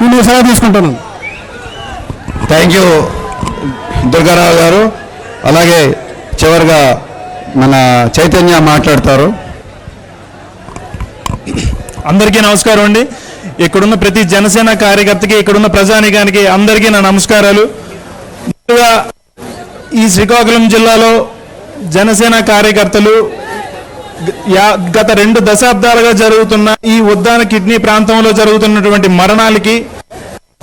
నేను ఈ సెలవు తీసుకుంటున్నాను థ్యాంక్ యూ దుర్గారావు గారు. అలాగే చివరిగా మన చైతన్య మాట్లాడతారు. అందరికీ నమస్కారం అండి. ఇక్కడున్న ప్రతి జనసేన కార్యకర్తకి ఇక్కడున్న ప్రజానికానికి అందరికీ నా నమస్కారాలు. ముందుగా ఈ శ్రీకాకుళం జిల్లాలో జనసేన కార్యకర్తలు గత రెండు దశాబ్దాలుగా జరుగుతున్న ఈ ఉద్దాన కిడ్నీ ప్రాంతంలో జరుగుతున్నటువంటి మరణాలకి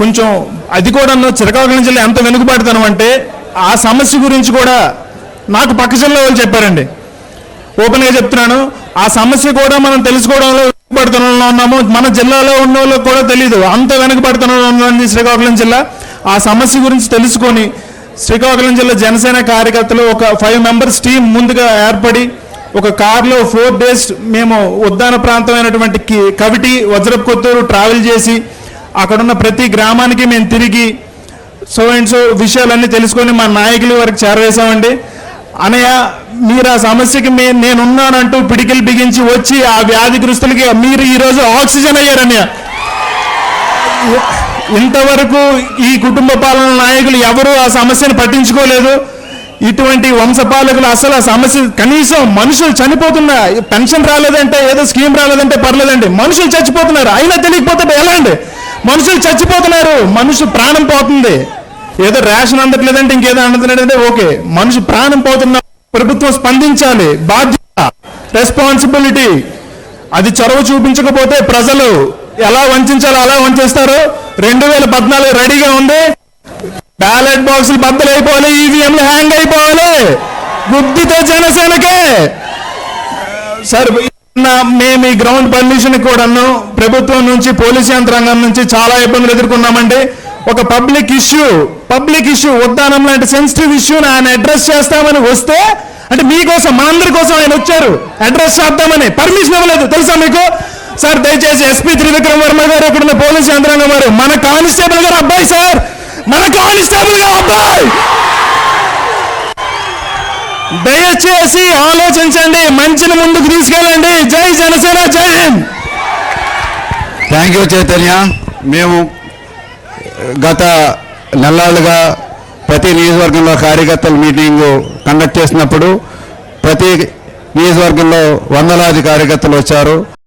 కొంచెం అది కూడా శ్రీకాకుళం జిల్లా ఎంత వెనుకబడతాను అంటే ఆ సమస్య గురించి కూడా నాకు పక్క జిల్లా వాళ్ళు చెప్పారండి. ఓపెన్గా చెప్తున్నాను ఆ సమస్య కూడా మనం తెలుసుకోవడంలో వెనుకబడుతనంలో ఉన్నాము. మన జిల్లాలో ఉన్న వాళ్ళకి కూడా తెలియదు అంత వెనుకబడుతనంలో శ్రీకాకుళం జిల్లా. ఆ సమస్య గురించి తెలుసుకొని శ్రీకాకుళం జిల్లా జనసేన కార్యకర్తలు ఒక ఫైవ్ మెంబర్స్ టీం ముందుగా ఏర్పడి ఒక కార్లో ఫోర్ డేస్ మేము ఉద్దాన ప్రాంతమైనటువంటి కవిటి వజ్రపు కొత్తూరు ట్రావెల్ చేసి అక్కడున్న ప్రతి గ్రామానికి మేము తిరిగి సో అండ్ సో విషయాలన్నీ తెలుసుకొని మా నాయకుల వరకు చేరవేశామండి. అనయ్య మీరు ఆ సమస్యకి మే నేనున్నానంటూ పిడికిలు బిగించి వచ్చి ఆ వ్యాధిగ్రస్తులకి మీరు ఈరోజు ఆక్సిజన్ అయ్యారన్నయ్య ఇంతవరకు ఈ కుటుంబ పాలన నాయకులు ఎవరు ఆ సమస్యను పట్టించుకోలేదు. ఇటువంటి వంశపాలకులు అసలు సమస్య కనీసం మనుషులు చనిపోతున్నా పెన్షన్ రాలేదంటే ఏదో స్కీమ్ రాలేదంటే పర్లేదండి. మనుషులు చచ్చిపోతున్నారు. అయినా తెలియకపోతే ఎలా అండి? మనుషులు చచ్చిపోతున్నారు. మనుషులు ప్రాణం పోతుంది. ఏదో రేషన్ అందట్లేదంటే ఇంకేదో అందట్లేదంటే ఓకే. మనిషి ప్రాణం పోతున్న ప్రభుత్వం స్పందించాలి. బాధ్యత రెస్పాన్సిబిలిటీ అది చొరవ చూపించకపోతే ప్రజలు ఎలా వంచాలో అలా వంచేస్తారు రెండు వేల పద్నాలుగు రెడీగా ఉంది. బ్యాలెట్ బాక్సులు బద్దలైపోవాలి ఈవీఎంలు హ్యాంగ్ అయిపోవాలి. బుద్ధితో జనసేనకే. సార్ మేము ఈ గ్రౌండ్ పర్మిషన్ కూడాను ప్రభుత్వం నుంచి పోలీస్ యంత్రాంగం నుంచి చాలా ఇబ్బందులు ఎదుర్కొన్నామండి. ఒక public issue public issue Uddanam లాంటి సెన్సిటివ్ ఇష్యూని ఆయన అడ్రస్ చేస్తామని వస్తే అంటే మీకోసం మా అందరి కోసం ఆయన వచ్చారు. అడ్రస్ చేద్దామని. పర్మిషన్ ఇవ్వలేదు. తెలుసా మీకు? సార్ దయచేసి ఎస్పీ త్రివిక్రమ్ వర్మ గారు ఇక్కడ ఉన్న పోలీస్ యంత్రాంగం వారు మన కానిస్టేబుల్ గారు కానిస్టేబుల్ గారు అబ్బాయి. దయచేసి ఆలోచించండి మంచిని ముందుకు తీసుకెళ్ళండి. జై జనసేన జై హింద్. Thank you Chaitanya. మేము గత నెలలుగా ప్రతి నియోజకవర్గంలో కార్యకర్తల మీటింగు కండక్ట్ చేసినప్పుడు ప్రతి నియోజకవర్గంలో వందలాది కార్యకర్తలు వచ్చారు.